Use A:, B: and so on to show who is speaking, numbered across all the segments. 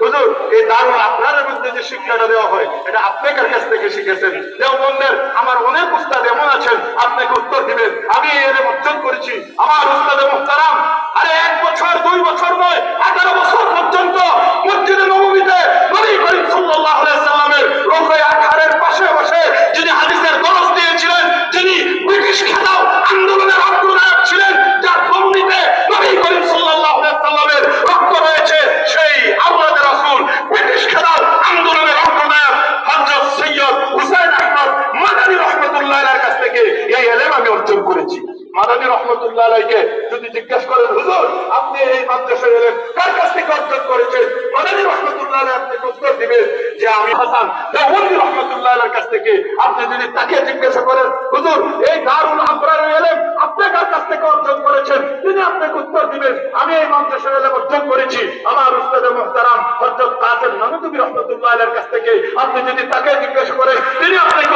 A: হুজুর, এই দারু আপনার মধ্যে যে শিক্ষাটা দেওয়া হয়, এটা আপনার কাছ থেকে শিখেছেন। দেওবন্দের আমার অনেক উস্তাদ এমন আছেন আপনাকে উত্তর দিবেন। আমি এর অর্জন করেছি। আমার উস্তাদ মুহতারাম অর্জন করেছি। মাদানী রহমতুল্লাহ আলাইকে যদি জিজ্ঞেস করেন, হুজুর, আপনি এই মাদ্রাসায় এলেন, কার কাছ থেকে অর্জন করেছেন? মাদানী রহমতুল্লাহ আলাই আপনাকে উত্তর দিবেন যে আমি হাসান। দেওবন্দি রহমতুল্লাহ আলাইর কাছ থেকে আপনি যদি তাকে জিজ্ঞাসা করেন, হুজুর, এই দারুল আবরার এলেম আপনি কার কাছ থেকে অর্জন করেছেন? তিনি আপনাকে উত্তর দিবেন, আমি এই মাদ্রাসায় এলেম অর্জন করেছি। আমার উস্তাদে মুহতারাম হযরত কাসেম নানুতুবি রহমতুল্লাহ আলাইর কাছ থেকে আপনি যদি তাকে জিজ্ঞাসা করেন, তিনি আপনাকে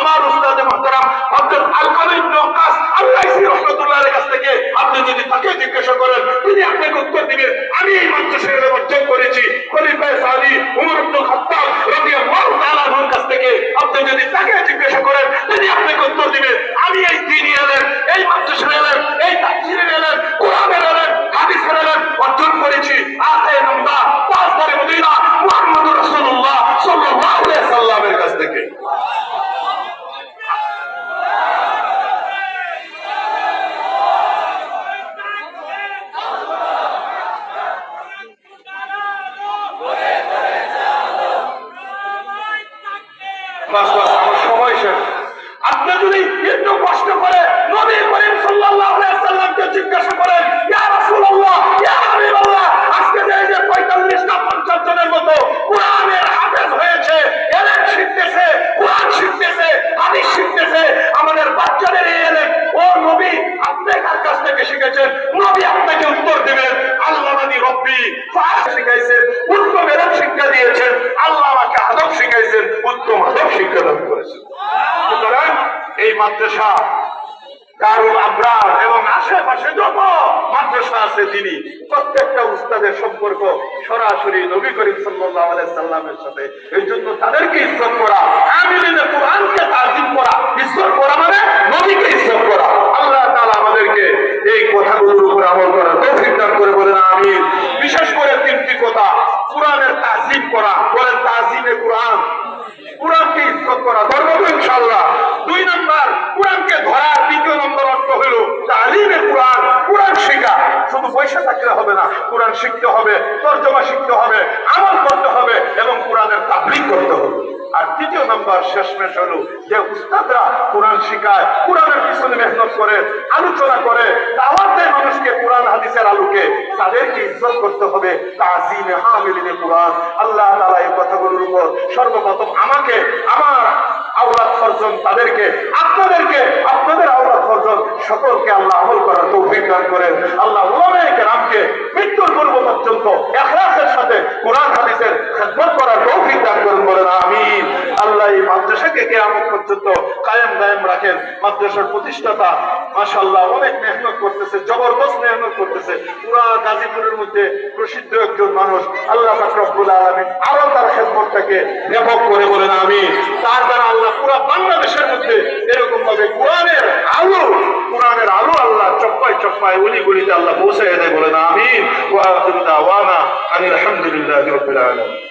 A: আমার উস্তাদ মহতারাম আব্দুল আল-কামী ইবনে আল্লাহি আল-লাইসি কাছ থেকে আপনি যদি তাকে জিজ্ঞাসা করেন, তিনি আপনাকে উত্তর দিবেন। আমি এই মাদ্রাসায় অর্জন করেছি। খলিফা সালি ওমর ইবনে খাত্তাব রাদিয়াল্লাহু তাআলা আনহুর কাছ থেকে আপনি যদি তাকে জিজ্ঞাসা করেন তিনি আপনাকে উত্তর দিবেন আমি এই দ্বীনি এলেম এই মাদ্রাসার এলেম এই তাফসীরের এলেম কোরআনের এলেম হাদিসের এলেম অর্জন করেছি আতে নাম্বার তাজদারে মদিনা মুহাম্মদুর রাসূলুল্লাহ সাল্লাল্লাহু আলাইহি সাল্লামের কাছ থেকে বাস বাস আমার সময় শেষ। আপনি যদি একটু কষ্ট করে নবী করিম সাল্লাল্লাহু আলাইহি সাল্লামকে জিজ্ঞাসা করেন রাসূলুল্লাহ হাবিবাল্লাহ, আজকে যে যে 45 টা 50 জনের মতো কোরআনের হাফেজ হয়েছে এলেম শিখতেছে আমাদের বাচ্চাদের ও নবী, আপনি কার কাছ থেকে শিখেছেন? নবী আপনাকে উত্তর দিবেন, আল্লাহ মানি রব্বি। ফাস শিখাইছেন, উত্তম এলেম শিক্ষা দিয়েছেন, আল্লাহ আদব শিখাইছেন উত্তম আদব শিক্ষা দান করেছেন। সুতরাং এই মাদ্রাসা দারুল আবরার এবং আশেপাশে যত মাদ্রাসা আছে তিনি, প্রত্যেকটা উস্তাদের সম্পর্ক সরাসরি নবী করিম আলাইহি সাল্লামের সাথে। এই জন্য তাদেরকে ইজ্জত করা আমিলিনে কোরআনকে তাজিম করা, ইজ্জত করা মানে নবীকে ইজ্জত করা। আল্লাহ তালা আমাদেরকে এই কথাগুলোর উপর আমল করার তৌফিক দান করে বলেন আমিন বিশেষ করে তিনটি কথা কোরআনের তাজিম করা বলেন তাজিমে কোরআন কোরআনকে ইজ্জত করা ধর্ম ইনশাআল্লাহ দুই নম্বর কোরআনকে ধরার দ্বিতীয় নম্বর অর্থ হলো তালিমে কোরআন কোরআন শেখা শুধু পয়সা থাকলে হবে না কোরআন শিখতে হবে, তর্জমা শিখতে হবে, আমল করতে হবে এবং কোরআনের তাবলিগ করতে হবে। আর তৃতীয় নম্বর, শেষমেশ হলো যে উস্তাদরা কোরআন শিখায়, কোরআনের পিছনে মেহনত করে, আলোচনা করে দেয় মানুষকে কোরআন হাদিসের আলোকে, তাদেরকে ইজ্জত করতে হবে। তাজিমে হামিলিনে কোরআন, আল্লাহ তাআলা এই কথাগুলোর উপর সর্বপ্রথম আমাকে, আমার আওলাদ ফরজন তাদেরকে, আপনাদেরকে, আপনাদের আওলাদ ফরজন সকলকে আল্লাহ আমল করার তৌফিক দান করেন। আল্লাহ ওলামায়ে কেরামকে মৃত্যুর পূর্ব পর্যন্ত ইখলাসের সাথে কোরআন হাদিসের খেদমত করার তৌফিক দান করেন বলেন, আমিন। আল্লাহ দায়েম রাখেন। মাদ্রাসার প্রতিষ্ঠাতা মাশাল্লাহ অনেক মেহনত করতেছে, জবরদস্ত মেহনত করতেছে। পুরা গাজীপুরের মধ্যে প্রসিদ্ধ একজন মানুষ, আল্লাহ ফাকরুল আলমিন আরও তার খেদমতটাকে ব্যাপক করে বলেন আমি তার দ্বারা আল্লাহ পুরা বাংলাদেশের মধ্যে এরকম ভাবে কোরআনের আলো কোরআনের আলো আল্লাহ চপ্পায় চপ্পায় উলি গুলিতে আল্লাহ পৌঁছে দেয় বলেন, আমিন। ওয়া আখিরু দাওয়ানা আনিল হামদুলিল্লাহি রাব্বিল আলামিন।